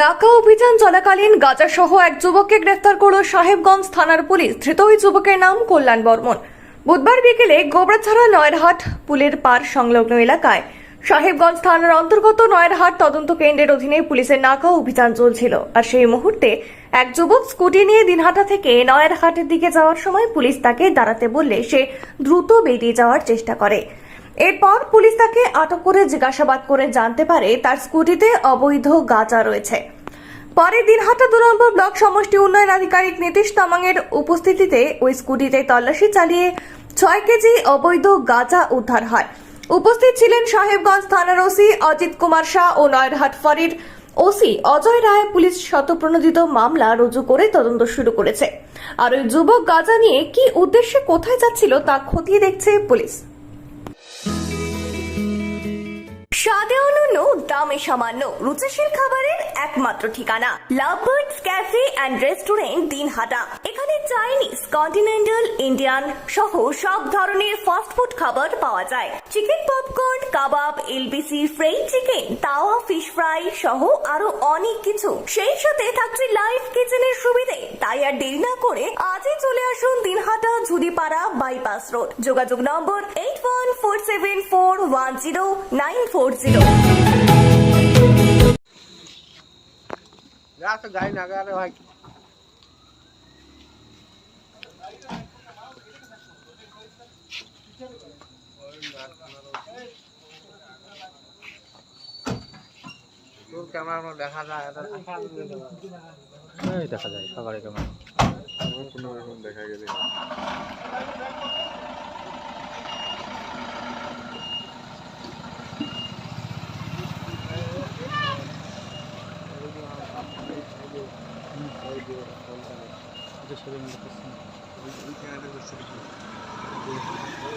নাকা অভিযান চলাকালীন গাজা সহ এক যুবককে গ্রেফতার করল সাহেবগঞ্জ থানার পুলিশ। ধৃত ওই যুবকের নাম কল্যাণ বর্মন। বুধবার বিকেলে গোবরাছড়া নয়েরহাট পুলের পার সংলগ্ন এলাকায় সাহেবগঞ্জ থানার অন্তর্গত নয়েরহাট তদন্ত কেন্দ্রের অধীনে পুলিশের নাকা অভিযান চলছিল। আর সেই মুহূর্তে এক যুবক স্কুটি নিয়ে দিনহাটা থেকে নয়েরহাটের দিকে যাওয়ার সময় পুলিশ তাকে দাঁড়াতে বললে সে দ্রুত বেরিয়ে যাওয়ার চেষ্টা করে। এরপর পুলিশ তাকে আটক করে জিজ্ঞাসাবাদ করে জানতে পারে তার স্কুটিতে অবৈধ গাঁজা রয়েছে। পরে দিনহাটা দু নম্বর ব্লক সমষ্টি উন্নয়ন আধিকারিক নীতিশ তামাংয়ের উপস্থিতিতে ওই স্কুটিতে তল্লাশি চালিয়ে ছয় কেজি অবৈধ গাঁজা উদ্ধার হয়। উপস্থিত ছিলেন সাহেবগঞ্জ থানার ওসি অজিত কুমার শাহ ও নয়রহাট ফাঁড়ির ওসি অজয় রায়। পুলিশ শতপ্রণোদিত মামলা রুজু করে তদন্ত শুরু করেছে। আর ওই যুবক গাঁজা নিয়ে কি উদ্দেশ্যে কোথায় যাচ্ছিল তা খতিয়ে দেখছে পুলিশ। দামে সামান্য রুচিশীল খাবারের একমাত্র ঠিকানা। Lovebirds cafe and restaurant Dinhata. এখানে চাইনিজ কন্টিনেন্টাল ইন্ডিয়ান সহ সব ধরনের ফাস্টফুড খাবার পাওয়া যায়। চিকেন পপকর্ন কাবাব LBC fry chicken tawa fish fry সহ আরও অনেক কিছু। সেই সাথে থাকছে লাইভ কিচেনের সুবিধে। তাই আর দেরি না করে আজই চলে আসুন দিনহাটা ঝুড়িপাড়া বাইপাস রোড যোগাযোগ নম্বর eight one four seven four one zero nine four zero যা তো গাড়ি না গেলে ভাই তোর ক্যামেরা দেখা যায় এটা দেখা যায় সবারই কেমন আমার কোনো রকম দেখা গেলে अच्छा